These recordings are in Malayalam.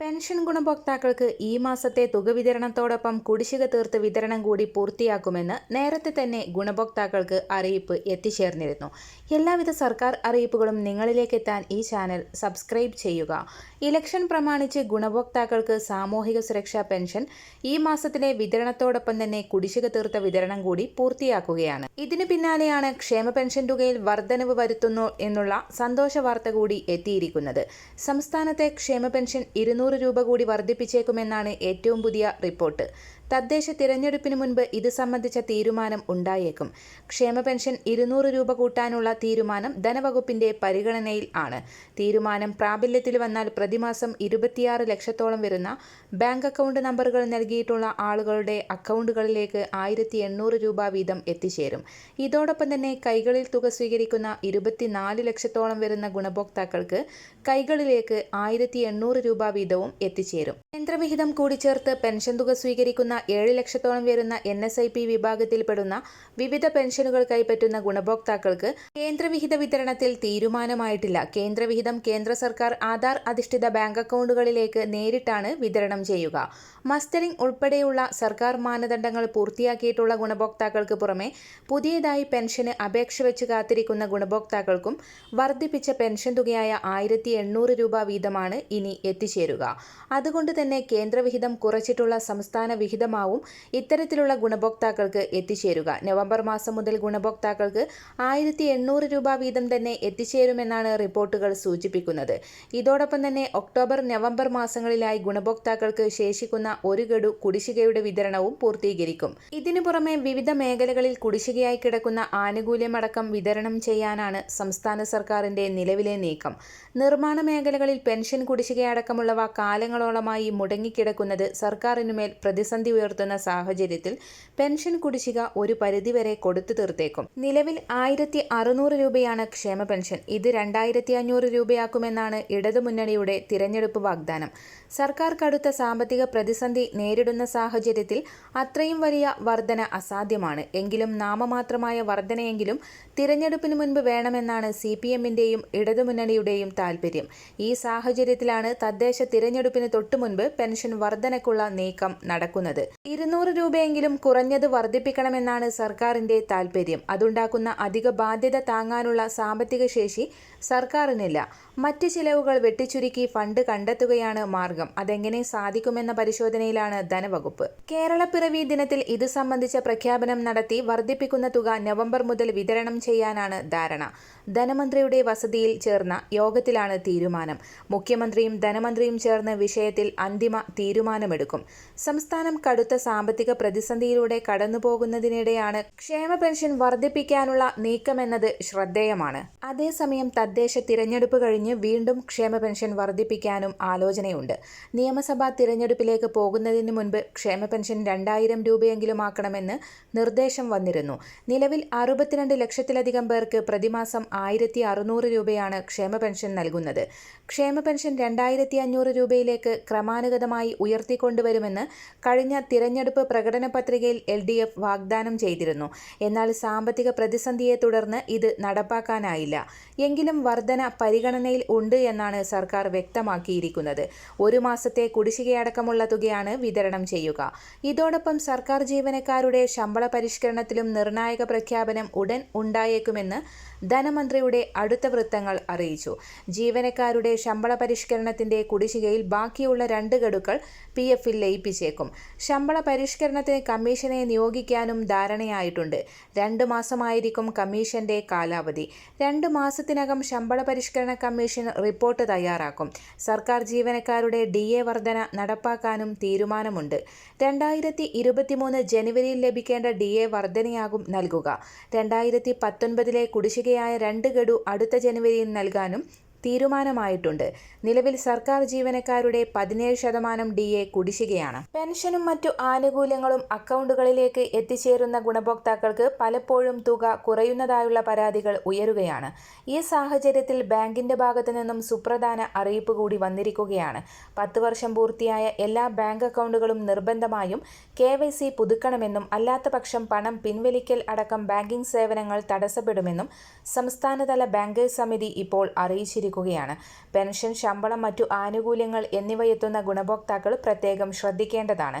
പെൻഷൻ ഗുണഭോക്താക്കൾക്ക് ഈ മാസത്തെ തുക വിതരണത്തോടൊപ്പം കുടിശ്ശിക തീർത്ത് വിതരണം കൂടി പൂർത്തിയാക്കുമെന്ന് നേരത്തെ തന്നെ ഗുണഭോക്താക്കൾക്ക് അറിയിപ്പ് എത്തിച്ചേർന്നിരുന്നു. എല്ലാവിധ സർക്കാർ അറിയിപ്പുകളും നിങ്ങളിലേക്ക് എത്താൻ ഈ ചാനൽ സബ്സ്ക്രൈബ് ചെയ്യുക. ഇലക്ഷൻ പ്രമാണിച്ച് ഗുണഭോക്താക്കൾക്ക് സാമൂഹിക സുരക്ഷാ പെൻഷൻ ഈ മാസത്തിലെ വിതരണത്തോടൊപ്പം തന്നെ കുടിശ്ശിക തീർത്ത വിതരണം കൂടി പൂർത്തിയാക്കുകയാണ്. ഇതിനു പിന്നാലെയാണ് ക്ഷേമ പെൻഷൻ തുകയിൽ വർധനവ് വരുത്തുന്നു എന്നുള്ള സന്തോഷ വാർത്ത കൂടി എത്തിയിരിക്കുന്നത്. സംസ്ഥാനത്തെ ക്ഷേമ പെൻഷൻ ഇരുന്നൂറ് രൂപ കൂടി വർദ്ധിപ്പിച്ചേക്കുമെന്നാണ് ഏറ്റവും പുതിയ റിപ്പോർട്ട് തദ്ദേശ തിരഞ്ഞെടുപ്പിന് മുൻപ് ഇത് സംബന്ധിച്ച തീരുമാനം ഉണ്ടായേക്കും. ക്ഷേമ പെൻഷൻ ഇരുന്നൂറ് രൂപ കൂട്ടാനുള്ള തീരുമാനം ധനവകുപ്പിന്റെ പരിഗണനയിൽ ആണ്. തീരുമാനം പ്രാബല്യത്തിൽ വന്നാൽ പ്രതിമാസം ഇരുപത്തിയാറ് ലക്ഷത്തോളം വരുന്ന ബാങ്ക് അക്കൗണ്ട് നമ്പറുകൾ നൽകിയിട്ടുള്ള ആളുകളുടെ അക്കൗണ്ടുകളിലേക്ക് ആയിരത്തി രൂപ വീതം എത്തിച്ചേരും. ഇതോടൊപ്പം തന്നെ കൈകളിൽ തുക സ്വീകരിക്കുന്ന ഇരുപത്തിനാല് ലക്ഷത്തോളം വരുന്ന ഗുണഭോക്താക്കൾക്ക് കൈകളിലേക്ക് ആയിരത്തി രൂപ വീതവും എത്തിച്ചേരും. കേന്ദ്രവിഹിതം കൂടി ചേർത്ത് പെൻഷൻ തുക സ്വീകരിക്കുന്ന ഏഴ് ലക്ഷത്തോളം വരുന്ന എൻ എസ് ഐ പി വിഭാഗത്തിൽപ്പെടുന്ന വിവിധ പെൻഷനുകൾ കൈപ്പറ്റുന്ന ഗുണഭോക്താക്കൾക്ക് കേന്ദ്രവിഹിത വിതരണത്തിൽ തീരുമാനമായിട്ടില്ല. കേന്ദ്രവിഹിതം കേന്ദ്ര സർക്കാർ ആധാർ അധിഷ്ഠിത ബാങ്ക് അക്കൗണ്ടുകളിലേക്ക് നേരിട്ടാണ് വിതരണം ചെയ്യുക. മസ്റ്ററിംഗ് ഉൾപ്പെടെയുള്ള സർക്കാർ മാനദണ്ഡങ്ങൾ പൂർത്തിയാക്കിയിട്ടുള്ള ഗുണഭോക്താക്കൾക്ക് പുറമെ പുതിയതായി പെൻഷന് അപേക്ഷ വെച്ച് കാത്തിരിക്കുന്ന ഗുണഭോക്താക്കൾക്കും വർദ്ധിപ്പിച്ച പെൻഷൻ തുകയായ ആയിരത്തി എണ്ണൂറ് രൂപ വീതമാണ് ഇനി എത്തിച്ചേരുക. അതുകൊണ്ട് തന്നെ കേന്ദ്രവിഹിതം കുറച്ചിട്ടുള്ള സംസ്ഥാന വിഹിതമാവും ഇത്തരത്തിലുള്ള ഗുണഭോക്താക്കൾക്ക് എത്തിച്ചേരുക. നവംബർ മാസം മുതൽ ഗുണഭോക്താക്കൾക്ക് ആയിരത്തി എണ്ണൂറ് രൂപ വീതം തന്നെ എത്തിച്ചേരുമെന്നാണ് റിപ്പോർട്ടുകൾ സൂചിപ്പിക്കുന്നത്. ഇതോടൊപ്പം തന്നെ ഒക്ടോബർ നവംബർ മാസങ്ങളിലായി ഗുണഭോക്താക്കൾക്ക് ശേഷിക്കുന്ന ഒരു ഗഡു കുടിശ്ശികയുടെ വിതരണവും പൂർത്തീകരിക്കും. ഇതിനു പുറമെ വിവിധ മേഖലകളിൽ കുടിശ്ശികയായി കിടക്കുന്ന ആനുകൂല്യമടക്കം വിതരണം ചെയ്യാനാണ് സംസ്ഥാന സർക്കാരിന്റെ നിലവിലെ നീക്കം. നിർമ്മാണ മേഖലകളിൽ പെൻഷൻ കുടിശ്ശികയടക്കമുള്ളവ കാലങ്ങളോളമായി മുടങ്ങിക്കിടക്കുന്നത് സർക്കാരിനുമേൽ പ്രതിസന്ധി ഉയർത്തുന്ന സാഹചര്യത്തിൽ പെൻഷൻ കുടിശ്ശിക ഒരു പരിധിവരെ കൊടുത്തു തീർത്തേക്കും. നിലവിൽ ആയിരത്തി അറുന്നൂറ് രൂപയാണ് ക്ഷേമ പെൻഷൻ. ഇത് രണ്ടായിരത്തി അഞ്ഞൂറ് രൂപയാക്കുമെന്നാണ് ഇടതുമുന്നണിയുടെ തിരഞ്ഞെടുപ്പ് വാഗ്ദാനം. സർക്കാർ കടുത്ത സാമ്പത്തിക പ്രതിസന്ധി നേരിടുന്ന സാഹചര്യത്തിൽ അത്രയും വലിയ വർധന അസാധ്യമാണ്. എങ്കിലും നാമമാത്രമായ വർധനയെങ്കിലും തിരഞ്ഞെടുപ്പിന് മുൻപ് വേണമെന്നാണ് സി പി എമ്മിന്റെയും ഇടതുമുന്നണിയുടെയും താൽപ്പര്യം ഈ സാഹചര്യത്തിലാണ് തദ്ദേശ തിരഞ്ഞെടുപ്പിന് തൊട്ടുമുൻപ് പെൻഷൻ വർധനക്കുള്ള നീക്കം നടക്കുന്നത്. ഇരുന്നൂറ് രൂപയെങ്കിലും കുറഞ്ഞത് വർദ്ധിപ്പിക്കണമെന്നാണ് സർക്കാരിന്റെ താൽപ്പര്യം അതുണ്ടാക്കുന്ന അധിക ബാധ്യത താങ്ങാനുള്ള സാമ്പത്തിക ശേഷി സർക്കാരിനില്ല. മറ്റ് ചിലവുകൾ വെട്ടിച്ചുരുക്കി ഫണ്ട് കണ്ടെത്തുകയാണ് മാർഗം. അതെങ്ങനെ സാധിക്കുമെന്ന പരിശോധനയിലാണ് ധനവകുപ്പ്. കേരളപ്പിറവി ദിനത്തിൽ ഇത് സംബന്ധിച്ച പ്രഖ്യാപനം നടത്തി വർദ്ധിപ്പിക്കുന്ന തുക നവംബർ മുതൽ വിതരണം ചെയ്യാനാണ് ധാരണ. ധനമന്ത്രിയുടെ വസതിയിൽ ചേർന്ന യോഗത്തിലാണ് തീരുമാനം. മുഖ്യമന്ത്രിയും ധനമന്ത്രിയും ചേർന്ന് വിഷയത്തിൽ അന്തിമ തീരുമാനമെടുക്കും. സംസ്ഥാനം കടുത്ത സാമ്പത്തിക പ്രതിസന്ധിയിലൂടെ കടന്നുപോകുന്നതിനിടെയാണ് ക്ഷേമ പെൻഷൻ വർദ്ധിപ്പിക്കാനുള്ള നീക്കമെന്നത് ശ്രദ്ധേയമാണ്. അതേസമയം തദ്ദേശ തിരഞ്ഞെടുപ്പ് കഴിഞ്ഞ് വീണ്ടും ക്ഷേമ പെൻഷൻ വർദ്ധിപ്പിക്കാനും ആലോചനയുണ്ട്. നിയമസഭാ തിരഞ്ഞെടുപ്പിലേക്ക് പോകുന്നതിന് മുൻപ് ക്ഷേമ പെൻഷൻ രണ്ടായിരം രൂപയെങ്കിലും ആക്കണമെന്ന് നിർദ്ദേശം വന്നിരുന്നു. നിലവിൽ അറുപത്തിരണ്ട് ലക്ഷത്തിലധികം പേർക്ക് പ്രതിമാസം ആയിരത്തി അറുന്നൂറ് രൂപയാണ് ക്ഷേമ പെൻഷൻ നൽകുന്നത്. ക്ഷേമ പെൻഷൻ രണ്ടായിരത്തി അഞ്ഞൂറ് രൂപയിലേക്ക് ക്രമാനുഗതമായി ഉയർത്തിക്കൊണ്ടുവരുമെന്ന് കഴിഞ്ഞ തിരഞ്ഞെടുപ്പ് പ്രകടന പത്രികയിൽ എൽ ഡി എഫ് വാഗ്ദാനം ചെയ്തിരുന്നു. എന്നാൽ സാമ്പത്തിക പ്രതിസന്ധിയെ തുടർന്ന് ഇത് നടപ്പാക്കാനായില്ല. എങ്കിലും വർധന പരിഗണനയിൽ ഉണ്ട് എന്നാണ് സർക്കാർ വ്യക്തമാക്കിയിരിക്കുന്നത്. ഒരു മാസത്തെ കുടിശ്ശികയടക്കമുള്ള തുകയാണ് വിതരണം ചെയ്യുക. ഇതോടൊപ്പം സർക്കാർ ജീവനക്കാരുടെ ശമ്പള പരിഷ്കരണത്തിലും നിർണായക പ്രഖ്യാപനം ഉടൻ ഉണ്ടായേക്കുമെന്ന് ധനമന്ത്രിയുടെ അടുത്ത വൃത്തങ്ങൾ അറിയിച്ചു. ജീവനക്കാരുടെ ശമ്പള പരിഷ്കരണത്തിന്റെ കുടിശ്ശികയിൽ ബാക്കിയുള്ള രണ്ട് ഗഡുക്കൾ പി എഫിൽ ലയിപ്പിച്ചേക്കും. ശമ്പള പരിഷ്കരണത്തിന് കമ്മീഷനെ നിയോഗിക്കാനും ധാരണയായിട്ടുണ്ട്. രണ്ട് മാസമായിരിക്കും കമ്മീഷന്റെ കാലാവധി. രണ്ട് മാസത്തിനകം ശമ്പള പരിഷ്കരണ കമ്മീഷൻ റിപ്പോർട്ട് തയ്യാറാക്കും. സർക്കാർ ജീവനക്കാരുടെ ഡി എ വർധന നടപ്പാക്കാനും തീരുമാനമുണ്ട്. രണ്ടായിരത്തി ഇരുപത്തിമൂന്ന് ജനുവരിയിൽ ലഭിക്കേണ്ട ഡി എ വർധനയാകും നൽകുക. രണ്ടായിരത്തി പത്തൊൻപതിലെ കുടിശ്ശികയായ രണ്ട് ഗഡു അടുത്ത ജനുവരിയിൽ നൽകാനും തീരുമാനമായിട്ടുണ്ട്. നിലവിൽ സർക്കാർ ജീവനക്കാരുടെ പതിനേഴ് ശതമാനം ഡി എ കുടിശ്ശികയാണ്. പെൻഷനും മറ്റു ആനുകൂല്യങ്ങളും അക്കൗണ്ടുകളിലേക്ക് എത്തിച്ചേരുന്ന ഗുണഭോക്താക്കൾക്ക് പലപ്പോഴും തുക കുറയുന്നതായുള്ള പരാതികൾ ഉയരുകയാണ്. ഈ സാഹചര്യത്തിൽ ബാങ്കിന്റെ ഭാഗത്തു നിന്നും സുപ്രധാന അറിയിപ്പ് കൂടി വന്നിരിക്കുകയാണ്. പത്ത് വർഷം പൂർത്തിയായ എല്ലാ ബാങ്ക് അക്കൗണ്ടുകളും നിർബന്ധമായും കെ വൈ സി പുതുക്കണമെന്നും അല്ലാത്ത പക്ഷം പണം പിൻവലിക്കൽ അടക്കം ബാങ്കിംഗ് സേവനങ്ങൾ തടസ്സപ്പെടുമെന്നും സംസ്ഥാനതല ബാങ്കേഴ്സ് സമിതി ഇപ്പോൾ അറിയിച്ചിരിക്കുന്നു. ആരംഭിച്ചിരിക്കുകയാണ് പെൻഷൻ ശമ്പളം മറ്റു ആനുകൂല്യങ്ങൾ എന്നിവയെത്തുന്ന ഗുണഭോക്താക്കൾ പ്രത്യേകം ശ്രദ്ധിക്കേണ്ടതാണ്.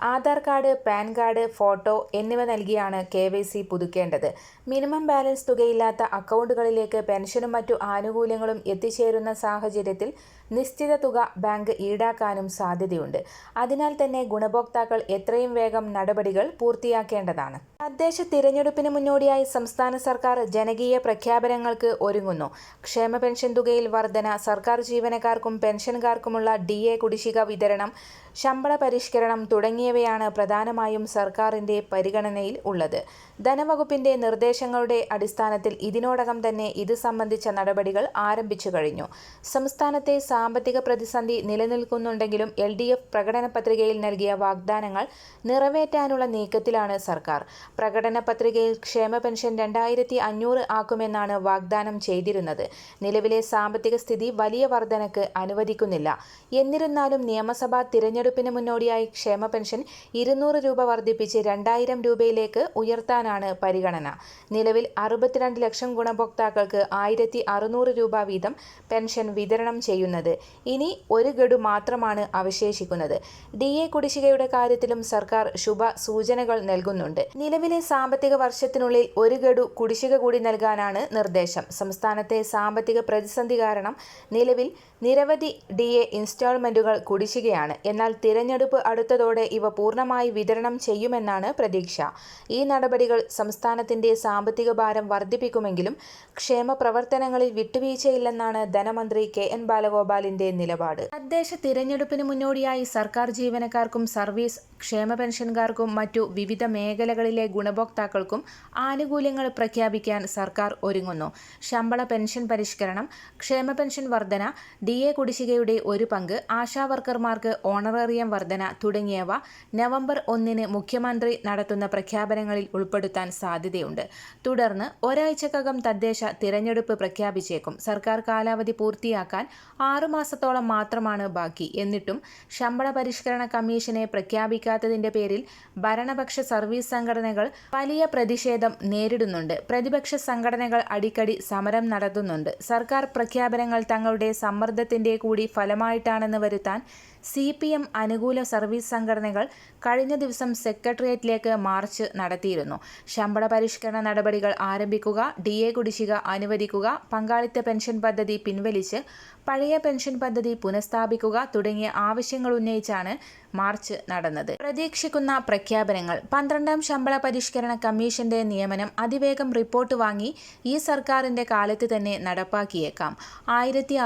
Aadhaar card PAN card photo എന്നിവ നൽകിയാണ് കെ വൈ സി പുതുക്കേണ്ടത്. മിനിമം ബാലൻസ് തുകയില്ലാത്ത അക്കൗണ്ടുകളിലേക്ക് പെൻഷനും മറ്റു ആനുകൂല്യങ്ങളും എത്തിച്ചേരുന്ന സാഹചര്യത്തിൽ നിശ്ചിത തുക ബാങ്ക് ഈടാക്കാനും സാധ്യതയുണ്ട്. അതിനാൽ തന്നെ ഗുണഭോക്താക്കൾ എത്രയും വേഗം നടപടികൾ പൂർത്തിയാക്കേണ്ടതാണ്. തദ്ദേശ തിരഞ്ഞെടുപ്പിന് മുന്നോടിയായി സംസ്ഥാന സർക്കാർ ജനകീയ പ്രഖ്യാപനങ്ങൾക്ക് ഒരുങ്ങുന്നു. ക്ഷേമ പെൻഷൻ തുകയിൽ വർധന സർക്കാർ ജീവനക്കാർക്കും പെൻഷൻകാർക്കുമുള്ള ഡി എ കുടിശ്ശിക വിതരണം ശമ്പള പരിഷ്കരണം തുടങ്ങിയവയാണ് പ്രധാനമായും സർക്കാരിന്റെ പരിഗണനയിൽ ഉള്ളത്. ധനവകുപ്പിന്റെ നിർദ്ദേശങ്ങളുടെ അടിസ്ഥാനത്തിൽ ഇതിനോടകം തന്നെ ഇത് സംബന്ധിച്ച നടപടികൾ ആരംഭിച്ചു കഴിഞ്ഞു. സംസ്ഥാനത്തെ സാമ്പത്തിക പ്രതിസന്ധി നിലനിൽക്കുന്നുണ്ടെങ്കിലും എൽ ഡി എഫ് പ്രകടന പത്രികയിൽ നൽകിയ വാഗ്ദാനങ്ങൾ നിറവേറ്റാനുള്ള നീക്കത്തിലാണ് സർക്കാർ. പ്രകടന പത്രികയിൽ ക്ഷേമ പെൻഷൻ രണ്ടായിരത്തി അഞ്ഞൂറ് ആക്കുമെന്നാണ് വാഗ്ദാനം ചെയ്തിരുന്നത്. നിലവിലെ സാമ്പത്തിക സ്ഥിതി വലിയ വർധനക്ക് അനുവദിക്കുന്നില്ല. എന്നിരുന്നാലും നിയമസഭാ തിരഞ്ഞെടുപ്പിന് മുന്നോടിയായി ക്ഷേമ പെൻഷൻ ഇരുന്നൂറ് രൂപ വർദ്ധിപ്പിച്ച് രണ്ടായിരം രൂപയിലേക്ക് ഉയർത്താനാണ് പരിഗണന. നിലവിൽ അറുപത്തിരണ്ട് ലക്ഷം ഗുണഭോക്താക്കൾക്ക് ആയിരത്തി അറുന്നൂറ് രൂപ വീതം പെൻഷൻ വിതരണം ചെയ്യുന്നത്. ഇനി ഒരു ഗഡു മാത്രമാണ് അവശേഷിക്കുന്നത്. ഡി എ കുടിശ്ശികയുടെ കാര്യത്തിലും സർക്കാർ ശുഭ സൂചനകൾ നൽകുന്നുണ്ട്. നിലവിലെ സാമ്പത്തിക വർഷത്തിനുള്ളിൽ ഒരു ഗഡു കുടിശ്ശിക കൂടി നൽകാനാണ് നിർദ്ദേശം. സംസ്ഥാനത്തെ സാമ്പത്തിക പ്രതിസന്ധി കാരണം നിലവിൽ നിരവധി ഡി എ ഇൻസ്റ്റാൾമെന്റുകൾ കുടിശ്ശികയാണ്. എന്നാൽ തിരഞ്ഞെടുപ്പ് അടുത്തതോടെ ഇവ പൂർണമായി വിതരണം ചെയ്യുമെന്നാണ് പ്രതീക്ഷ. ഈ നടപടികൾ സംസ്ഥാനത്തിന്റെ സാമ്പത്തിക ഭാരം വർദ്ധിപ്പിക്കുമെങ്കിലും ക്ഷേമ പ്രവർത്തനങ്ങളിൽ വിട്ടുവീഴ്ചയില്ലെന്നാണ് ധനമന്ത്രി കെ എൻ ബാലഗോപാലിന്റെ നിലപാട്. തദ്ദേശ തിരഞ്ഞെടുപ്പിന് മുന്നോടിയായി സർക്കാർ ജീവനക്കാർക്കും സർവീസ് ക്ഷേമ പെൻഷൻകാർക്കും മറ്റു വിവിധ മേഖലകളിലെ ഗുണഭോക്താക്കൾക്കും ആനുകൂല്യങ്ങൾ പ്രഖ്യാപിക്കാൻ സർക്കാർ ഒരുങ്ങുന്നു. ശമ്പള പെൻഷൻ പരിഷ്കരണം ക്ഷേമ പെൻഷൻ വർധന ഡി എ കുടിശ്ശികയുടെ ഒരു പങ്ക് ആശാവർക്കർമാർക്ക് ഓണറേറിയം വർധന തുടങ്ങിയവ നവംബർ ഒന്നിന് മുഖ്യമന്ത്രി നടത്തുന്ന പ്രഖ്യാപനങ്ങളിൽ ഉൾപ്പെടുത്താൻ സാധ്യതയുണ്ട്. തുടർന്ന് ഒരാഴ്ചക്കകം തദ്ദേശ തിരഞ്ഞെടുപ്പ് പ്രഖ്യാപിച്ചേക്കും. സർക്കാർ കാലാവധി പൂർത്തിയാക്കാൻ ആറുമാസത്തോളം മാത്രമാണ് ബാക്കി. എന്നിട്ടും ശമ്പള പരിഷ്കരണ കമ്മീഷനെ പ്രഖ്യാപിക്കാത്തതിന്റെ പേരിൽ ഭരണപക്ഷ സർവീസ് സംഘടനകൾ വലിയ പ്രതിഷേധം നേരിടുന്നുണ്ട്. പ്രതിപക്ഷ സംഘടനകൾ അടിക്കടി സമരം നടത്തുന്നുണ്ട്. സർക്കാർ പ്രഖ്യാപനങ്ങൾ തങ്ങളുടെ സമ്മർദ്ദത്തിന്റെ കൂടി ഫലമായിട്ടാണെന്ന് വരുത്താൻ സി പി എം അനുകൂല സർവീസ് സംഘടനകൾ കഴിഞ്ഞ ദിവസം സെക്രട്ടേറിയറ്റിലേക്ക് മാർച്ച് നടത്തിയിരുന്നു. ശമ്പള പരിഷ്കരണ നടപടികൾ ആരംഭിക്കുക ഡി എ കുടിശ്ശിക അനുവദിക്കുക പങ്കാളിത്ത പെൻഷൻ പദ്ധതി പിൻവലിച്ച് പഴയ പെൻഷൻ പദ്ധതി പുനഃസ്ഥാപിക്കുക തുടങ്ങിയ ആവശ്യങ്ങൾ ഉന്നയിച്ചാണ് മാർച്ച് നടന്നത്. പ്രതീക്ഷിക്കുന്ന പ്രഖ്യാപനങ്ങൾ. പന്ത്രണ്ടാം ശമ്പള പരിഷ്കരണ കമ്മീഷന്റെ നിയമനം അതിവേഗം റിപ്പോർട്ട് വാങ്ങി ഈ സർക്കാരിന്റെ കാലത്ത് തന്നെ നടപ്പാക്കിയേക്കാം. ആയിരത്തി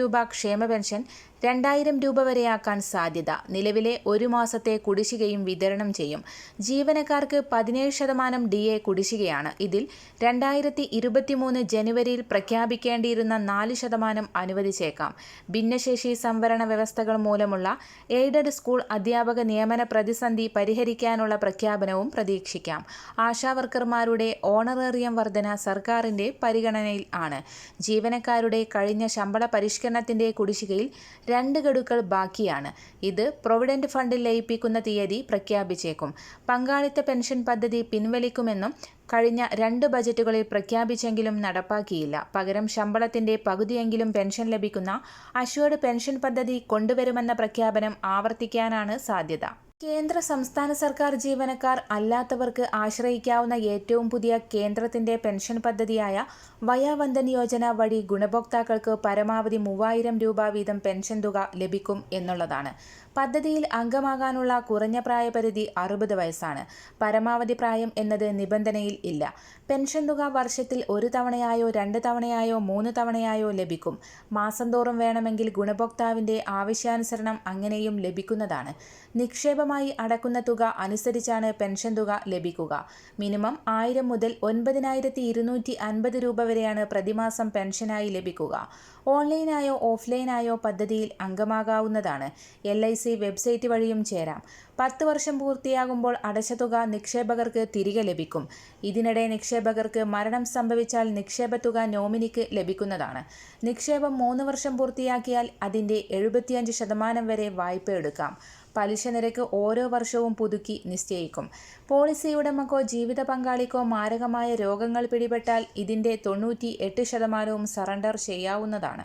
രൂപ ക്ഷേമ പെൻഷൻ രണ്ടായിരം രൂപ വരെയാക്കാൻ സാധ്യത. നിലവിലെ ഒരു മാസത്തെ കുടിശ്ശികയും വിതരണം ചെയ്യും. ജീവനക്കാർക്ക് പതിനേഴ് ശതമാനം ഡി എ കുടിശ്ശികയാണ്. ഇതിൽ രണ്ടായിരത്തി ഇരുപത്തിമൂന്ന് ജനുവരിയിൽ പ്രഖ്യാപിക്കേണ്ടിയിരുന്ന നാല് ശതമാനം അനുവദിച്ചേക്കാം. ഭിന്നശേഷി സംവരണ വ്യവസ്ഥകൾ മൂലമുള്ള എയ്ഡഡ് സ്കൂൾ അധ്യാപക നിയമന പ്രതിസന്ധി പരിഹരിക്കാനുള്ള പ്രഖ്യാപനവും പ്രതീക്ഷിക്കാം. ആശാവർക്കർമാരുടെ ഓണറേറിയം വർധന സർക്കാരിന്റെ പരിഗണനയിൽ ആണ്. ജീവനക്കാരുടെ കഴിഞ്ഞ ശമ്പള പരിഷ്കരണത്തിന്റെ കുടിശ്ശികയിൽ രണ്ട് ഗഡുക്കൾ ബാക്കിയാണ്. ഇത് പ്രൊവിഡന്റ് ഫണ്ടിൽ ലയിപ്പിക്കുന്ന തീയതി പ്രഖ്യാപിച്ചേക്കും. പങ്കാളിത്ത പെൻഷൻ പദ്ധതി പിൻവലിക്കുമെന്നും കഴിഞ്ഞ രണ്ട് ബജറ്റുകളിൽ പ്രഖ്യാപിച്ചെങ്കിലും നടപ്പാക്കിയില്ല. പകരം ശമ്പളത്തിന്റെ പകുതിയെങ്കിലും പെൻഷൻ ലഭിക്കുന്ന അഷ്വേർഡ് പെൻഷൻ പദ്ധതി കൊണ്ടുവരുമെന്ന പ്രഖ്യാപനം ആവർത്തിക്കാനാണ് സാധ്യത. കേന്ദ്ര സംസ്ഥാന സർക്കാർ ജീവനക്കാർ അല്ലാത്തവർക്ക് ആശ്രയിക്കാവുന്ന ഏറ്റവും പുതിയ കേന്ദ്രത്തിന്റെ പെൻഷൻ പദ്ധതിയായ വയാവന്ദൻ യോജന വഴി ഗുണഭോക്താക്കൾക്ക് പരമാവധി മൂവായിരം രൂപ വീതം പെൻഷൻ തുക ലഭിക്കും എന്നുള്ളതാണ്. പദ്ധതിയിൽ അംഗമാകാനുള്ള കുറഞ്ഞ പ്രായപരിധി അറുപത് വയസ്സാണ്. പരമാവധി പ്രായം എന്നത് നിബന്ധനയിൽ ഇല്ല. പെൻഷൻ തുക വർഷത്തിൽ ഒരു തവണയായോ രണ്ട് തവണയായോ മൂന്ന് തവണയായോ ലഭിക്കും. മാസം തോറും വേണമെങ്കിൽ ഗുണഭോക്താവിന്റെ ആവശ്യാനുസരണം അങ്ങനെയും ലഭിക്കുന്നതാണ്. നിക്ഷേപമായി അടക്കുന്ന തുക അനുസരിച്ചാണ് പെൻഷൻ തുക ലഭിക്കുക. മിനിമം ആയിരം മുതൽ ഒൻപതിനായിരത്തി രൂപ വരെയാണ് പ്രതിമാസം പെൻഷനായി ലഭിക്കുക. ഓൺലൈനായോ ഓഫ്ലൈനായോ പദ്ധതിയിൽ അംഗമാകാവുന്നതാണ്. എൽ ഐ സി വെബ്സൈറ്റ് വഴിയും ചേരാം. പത്ത് വർഷം പൂർത്തിയാകുമ്പോൾ അടച്ച തുക നിക്ഷേപകർക്ക് തിരികെ ലഭിക്കും. ഇതിനിടെ നിക്ഷേപകർക്ക് മരണം സംഭവിച്ചാൽ നിക്ഷേപ തുക നോമിനിക്ക് ലഭിക്കുന്നതാണ്. നിക്ഷേപം മൂന്ന് വർഷം പൂർത്തിയാക്കിയാൽ അതിന്റെ എഴുപത്തിയഞ്ച് ശതമാനം വരെ വായ്പ എടുക്കാം പലിശ നിരക്ക് ഓരോ വർഷവും പുതുക്കി നിശ്ചയിക്കും. പോളിസി ഉടമക്കോ ജീവിത പങ്കാളിക്കോ മാരകമായ രോഗങ്ങൾ പിടിപെട്ടാൽ ഇതിന്റെ തൊണ്ണൂറ്റി എട്ട് ശതമാനവും സറണ്ടർ ചെയ്യാവുന്നതാണ്.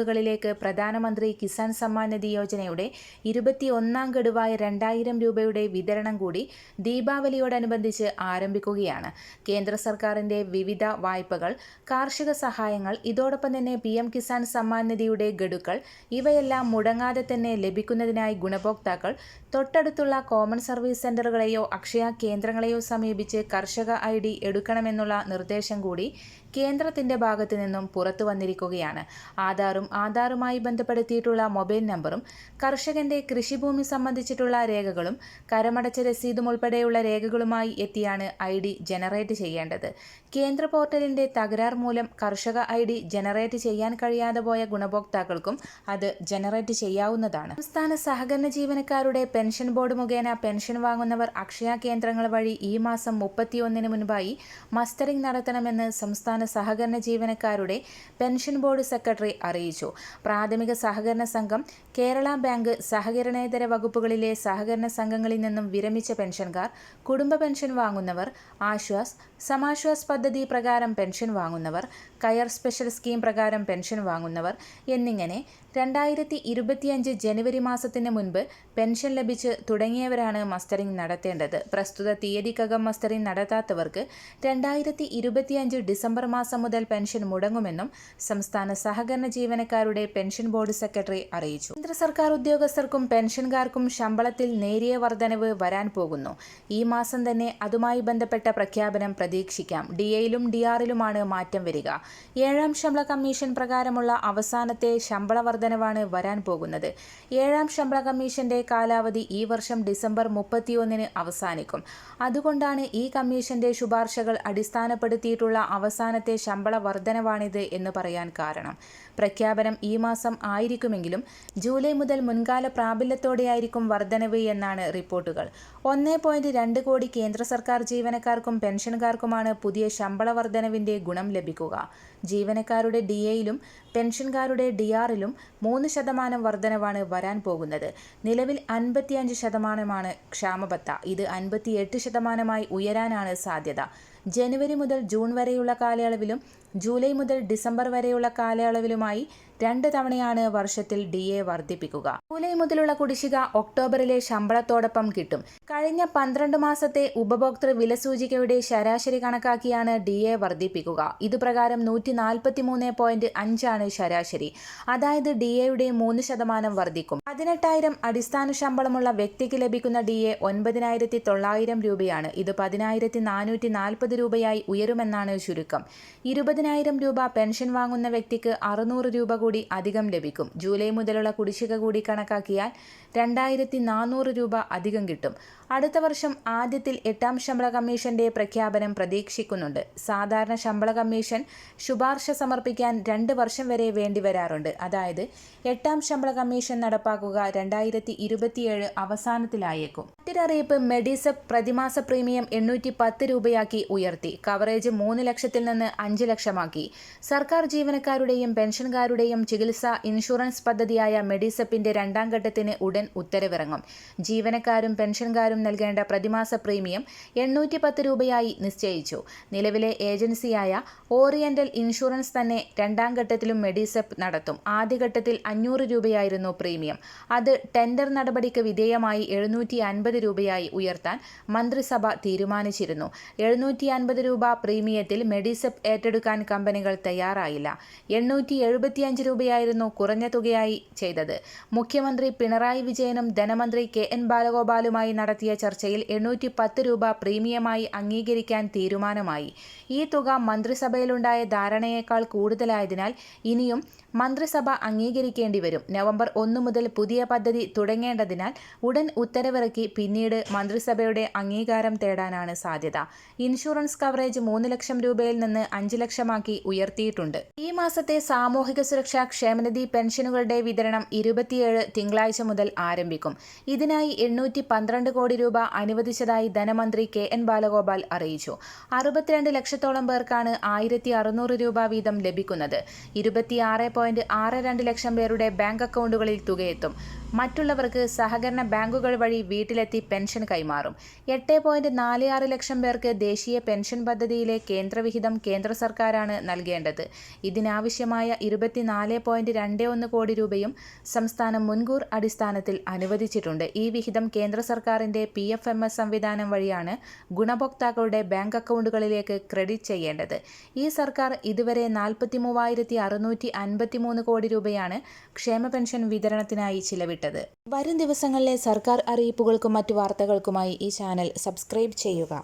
അക്കൗണ്ടുകളിലേക്ക് പ്രധാനമന്ത്രി കിസാൻ സമ്മാൻ നിധി യോജനയുടെ ഇരുപത്തിയൊന്നാം ഗഡുവായ രണ്ടായിരം രൂപയുടെ വിതരണം കൂടി ദീപാവലിയോടനുബന്ധിച്ച് ആരംഭിക്കുകയാണ്. കേന്ദ്ര സർക്കാരിന്റെ വിവിധ വായ്പകൾ കാർഷിക സഹായങ്ങൾ ഇതോടൊപ്പം തന്നെ പി എം കിസാൻ സമ്മാൻ നിധിയുടെ ഗഡുക്കൾ ഇവയെല്ലാം മുടങ്ങാതെ തന്നെ ലഭിക്കുന്നതിനായി ഗുണഭോക്താക്കൾ തൊട്ടടുത്തുള്ള കോമൺ സർവീസ് സെന്ററുകളെയോ അക്ഷയ കേന്ദ്രങ്ങളെയോ സമീപിച്ച് കർഷക ഐ ഡി എടുക്കണമെന്നുള്ള നിർദ്ദേശം കൂടി കേന്ദ്രത്തിന്റെ ഭാഗത്തു നിന്നും പുറത്തു വന്നിരിക്കുകയാണ്. ആധാറും ആധാറുമായി ബന്ധപ്പെടുത്തിയിട്ടുള്ള മൊബൈൽ നമ്പറും കർഷകന്റെ കൃഷിഭൂമി സംബന്ധിച്ചിട്ടുള്ള രേഖകളും കരമടച്ച രസീതും ഉൾപ്പെടെയുള്ള രേഖകളുമായി എത്തിയാണ് ഐ ഡി ജനറേറ്റ് ചെയ്യേണ്ടത്. കേന്ദ്ര പോർട്ടലിന്റെ തകരാർ മൂലം കർഷക ഐ ഡി ജനറേറ്റ് ചെയ്യാൻ കഴിയാതെ പോയ ഗുണഭോക്താക്കൾക്കും അത് ജനറേറ്റ് ചെയ്യാവുന്നതാണ്. സംസ്ഥാന സഹകരണ ജീവനക്കാരുടെ പെൻഷൻ ബോർഡ് മുഖേന പെൻഷൻ വാങ്ങുന്നവർ അക്ഷയ കേന്ദ്രങ്ങൾ വഴി ഈ മാസം മുപ്പത്തിയൊന്നിന് മുൻപായി മസ്റ്ററിംഗ് നടത്തണമെന്ന് സംസ്ഥാന സഹകരണ ജീവനക്കാരുടെ പെൻഷൻ ബോർഡ് സെക്രട്ടറി അറിയിച്ചു. പ്രാഥമിക സഹകരണ സംഘം കേരള ബാങ്ക് സഹകരണേതര വകുപ്പുകളിലെ സഹകരണ സംഘങ്ങളിൽ നിന്നും വിരമിച്ച പെൻഷൻകാർ കുടുംബ പെൻഷൻ വാങ്ങുന്നവർ ആശ്വാസ് സമാശ്വാസ് പദ്ധതി പ്രകാരം പെൻഷൻ വാങ്ങുന്നവർ കയർ സ്പെഷ്യൽ സ്കീം പ്രകാരം പെൻഷൻ വാങ്ങുന്നവർ എന്നിങ്ങനെ രണ്ടായിരത്തി ഇരുപത്തിയഞ്ച് ജനുവരി മാസത്തിന് മുൻപ് പെൻഷൻ ലഭിച്ച് തുടങ്ങിയവരാണ് മസ്റ്ററിംഗ് നടത്തേണ്ടത്. പ്രസ്തുത തീയതിക്കകം മസ്റ്ററിംഗ് നടത്താത്തവർക്ക് രണ്ടായിരത്തി ഇരുപത്തിയഞ്ച് ഡിസംബർ മാസം മുതൽ പെൻഷൻ മുടങ്ങുമെന്നും സംസ്ഥാന സഹകരണ ജീവനക്കാരുടെ പെൻഷൻ ബോർഡ് സെക്രട്ടറി അറിയിച്ചു. കേന്ദ്ര സർക്കാർ ഉദ്യോഗസ്ഥർക്കും പെൻഷൻകാർക്കും ശമ്പളത്തിൽ നേരിയ വർധനവ് വരാൻ പോകുന്നു. ഈ മാസം തന്നെ അതുമായി ബന്ധപ്പെട്ട പ്രഖ്യാപനം പ്രതീക്ഷിക്കാം. ഡി എയിലും ഡി ആറിലുമാണ് മാറ്റം വരിക. ഏഴാം ശമ്പള കമ്മീഷൻ പ്രകാരമുള്ള അവസാനത്തെ ശമ്പള വർധനവാണ് വരാൻ പോകുന്നത്. ഏഴാം ശമ്പള കമ്മീഷന്റെ കാലാവധി ഈ വർഷം ഡിസംബർ മുപ്പത്തിയൊന്നിന് അവസാനിക്കും. അതുകൊണ്ടാണ് ഈ കമ്മീഷന്റെ ശുപാർശകൾ അടിസ്ഥാനപ്പെടുത്തിയിട്ടുള്ള അവസാനത്തെ ശമ്പള വർധനവാണിത് എന്ന് പറയാൻ കാരണം. പ്രഖ്യാപനം ഈ മാസം ആയിരിക്കുമെങ്കിലും ജൂലൈ മുതൽ മുൻകാല പ്രാബല്യത്തോടെയായിരിക്കും വർധനവ് എന്നാണ് റിപ്പോർട്ടുകൾ. ഒന്നേ പോയിന്റ് രണ്ട് കോടി കേന്ദ്ര സർക്കാർ ജീവനക്കാർക്കും പെൻഷൻകാർക്കുമാണ് പുതിയ ശമ്പള വർധനവിന്റെ ഗുണം ലഭിക്കുക. ജീവനക്കാരുടെ ഡി എയിലും പെൻഷൻകാരുടെ ഡി ആറിലും മൂന്ന് ശതമാനം വർധനവാണ് വരാൻ പോകുന്നത്. നിലവിൽ അൻപത്തിയഞ്ച് ശതമാനമാണ് ക്ഷാമബത്ത. ഇത് അൻപത്തിയെട്ട് ശതമാനമായി ഉയരാനാണ് സാധ്യത. ജനുവരി മുതൽ ജൂൺ വരെയുള്ള കാലയളവിലും ജൂലൈ മുതൽ ഡിസംബർ വരെയുള്ള കാലയളവിലുമായി രണ്ട് തവണയാണ് വർഷത്തിൽ ഡി എ വർദ്ധിപ്പിക്കുക. ജൂലൈ മുതലുള്ള കുടിശ്ശിക ഒക്ടോബറിലെ ശമ്പളത്തോടൊപ്പം കിട്ടും. കഴിഞ്ഞ പന്ത്രണ്ട് മാസത്തെ ഉപഭോക്തൃ വിലസൂചികയുടെ ശരാശരി കണക്കാക്കിയാണ് ഡി എ വർദ്ധിപ്പിക്കുക. ഇതുപ്രകാരം നൂറ്റി നാൽപ്പത്തി മൂന്ന് പോയിന്റ് അഞ്ചാണ് ശരാശരി. അതായത് ഡി എയുടെ മൂന്ന് ശതമാനം വർദ്ധിക്കും. പതിനെട്ടായിരം അടിസ്ഥാന ശമ്പളമുള്ള വ്യക്തിക്ക് ലഭിക്കുന്ന ഡി എ ഒൻപതിനായിരത്തി തൊള്ളായിരം രൂപയാണ്. ഇത് പതിനായിരത്തി നാനൂറ്റി നാൽപ്പത് രൂപയായി ഉയരുമെന്നാണ് ചുരുക്കം. ഇരുപതിനായിരം രൂപ പെൻഷൻ വാങ്ങുന്ന വ്യക്തിക്ക് അറുന്നൂറ് രൂപ കൂടി അധികം ലഭിക്കും. ജൂലൈ മുതലുള്ള കുടിശ്ശിക കൂടി കണക്കാക്കിയാൽ രണ്ടായിരത്തി നാനൂറ് രൂപ അധികം കിട്ടും. അടുത്ത വർഷം ആദ്യത്തിൽ എട്ടാം ശമ്പള കമ്മീഷന്റെ പ്രഖ്യാപനം പ്രതീക്ഷിക്കുന്നുണ്ട്. സാധാരണ ശമ്പള കമ്മീഷൻ ശുപാർശ സമർപ്പിക്കാൻ രണ്ട് വർഷം വരെ വേണ്ടി വരാറുണ്ട്. അതായത് എട്ടാം ശമ്പള കമ്മീഷൻ നടപ്പാക്കുക രണ്ടായിരത്തി ഇരുപത്തിയേഴ് അവസാനത്തിലായേക്കും. മറ്റൊരറിയിപ്പ് മെഡിസെപ് പ്രതിമാസ പ്രീമിയം എണ്ണൂറ്റി പത്ത് രൂപയാക്കി ഉയർത്തി. കവറേജ് മൂന്ന് ലക്ഷത്തിൽ നിന്ന് അഞ്ച് ലക്ഷമാക്കി. സർക്കാർ ജീവനക്കാരുടെയും പെൻഷൻകാരുടെയും ക്ഷേമ ചികിത്സാ ഇൻഷുറൻസ് പദ്ധതിയായ മെഡിസെപ്പിന്റെ രണ്ടാം ഘട്ടത്തിന് ഉടൻ ഉത്തരവിറങ്ങും. ജീവനക്കാരും പെൻഷൻകാരും നൽകേണ്ട പ്രതിമാസ പ്രീമിയം എണ്ണൂറ്റി പത്ത് രൂപയായി നിശ്ചയിച്ചു. നിലവിലെ ഏജൻസിയായ ഓറിയന്റൽ ഇൻഷുറൻസ് തന്നെ രണ്ടാം ഘട്ടത്തിലും മെഡിസെപ്പ് നടത്തും. ആദ്യഘട്ടത്തിൽ അഞ്ഞൂറ് രൂപയായിരുന്നു പ്രീമിയം. അത് ടെൻഡർ നടപടിക്ക് വിധേയമായി എഴുന്നൂറ്റി അൻപത് രൂപയായി ഉയർത്താൻ മന്ത്രിസഭ തീരുമാനിച്ചിരുന്നു. എഴുന്നൂറ്റി അൻപത് രൂപ പ്രീമിയത്തിൽ മെഡിസെപ്പ് ഏറ്റെടുക്കാൻ കമ്പനികൾ തയ്യാറായില്ല. എണ്ണൂറ്റി എഴുപത്തിയഞ്ച് രൂപയായിരുന്നു കുറഞ്ഞ തുകയായി ചെയ്തത്. മുഖ്യമന്ത്രി പിണറായി വിജയനും ധനമന്ത്രി കെ എൻ ബാലഗോപാലുമായി നടത്തിയ ചർച്ചയിൽ എണ്ണൂറ്റി പത്ത് രൂപ പ്രീമിയമായി അംഗീകരിക്കാൻ തീരുമാനമായി. ഈ തുക മന്ത്രിസഭയിലുണ്ടായ ധാരണയേക്കാൾ കൂടുതലായതിനാൽ ഇനിയും മന്ത്രിസഭ അംഗീകരിക്കേണ്ടി വരും നവംബർ ഒന്ന് മുതൽ പുതിയ പദ്ധതി തുടങ്ങേണ്ടതിനാൽ ഉടൻ ഉത്തരവിറക്കി പിന്നീട് മന്ത്രിസഭയുടെ അംഗീകാരം തേടാനാണ് സാധ്യത. ഇൻഷുറൻസ് കവറേജ് മൂന്ന് ലക്ഷം രൂപയിൽ നിന്ന് അഞ്ച് ലക്ഷമാക്കി ഉയർത്തിയിട്ടുണ്ട്. ഈ മാസത്തെ സാമൂഹിക സുരക്ഷാ ക്ഷേമനിധി പെൻഷനുകളുടെ വിതരണം ഇരുപത്തിയേഴ് തിങ്കളാഴ്ച മുതൽ ആരംഭിക്കും. ഇതിനായി എണ്ണൂറ്റി പന്ത്രണ്ട് കോടി രൂപ അനുവദിച്ചതായി ധനമന്ത്രി കെ എൻ ബാലഗോപാൽ അറിയിച്ചു. അറുപത്തിരണ്ട് ലക്ഷത്തോളം പേർക്കാണ് ആയിരത്തി അറുന്നൂറ് രൂപ വീതം ലഭിക്കുന്നത്. ഇരുപത്തിയാറ് പോയിന്റ് ആറ് രണ്ട് ലക്ഷം പേരുടെ ബാങ്ക് അക്കൗണ്ടുകളിൽ തുകയെത്തും. മറ്റുള്ളവർക്ക് സഹകരണ ബാങ്കുകൾ വഴി വീട്ടിലെത്തി പെൻഷൻ കൈമാറും. എട്ട് പോയിന്റ് നാല് ആറ് ലക്ഷം പേർക്ക് ദേശീയ പെൻഷൻ പദ്ധതിയിലെ കേന്ദ്രവിഹിതം കേന്ദ്ര സർക്കാരാണ് നൽകേണ്ടത്. ഇതിനാവശ്യമായ ഇരുപത്തിനാല് പോയിന്റ് രണ്ട് ഒന്ന് കോടി രൂപയും സംസ്ഥാനം മുൻകൂർ അടിസ്ഥാനത്തിൽ അനുവദിച്ചിട്ടുണ്ട്. ഈ വിഹിതം കേന്ദ്ര സർക്കാരിന്റെ പി എഫ് എം എസ് സംവിധാനം വഴിയാണ് ഗുണഭോക്താക്കളുടെ ബാങ്ക് അക്കൗണ്ടുകളിലേക്ക് ക്രെഡിറ്റ് ചെയ്യേണ്ടത്. ഈ സർക്കാർ ഇതുവരെ നാൽപ്പത്തി മൂവായിരത്തി അറുന്നൂറ്റി അൻപത്തിമൂന്ന് കോടി രൂപയാണ് ക്ഷേമ പെൻഷൻ വിതരണത്തിനായി ചിലവിട്ടത്. വരും ദിവസങ്ങളിലെ സർക്കാർ അറിയിപ്പുകൾക്കും മറ്റു വാർത്തകൾക്കുമായി ഈ ചാനൽ സബ്സ്ക്രൈബ് ചെയ്യുക.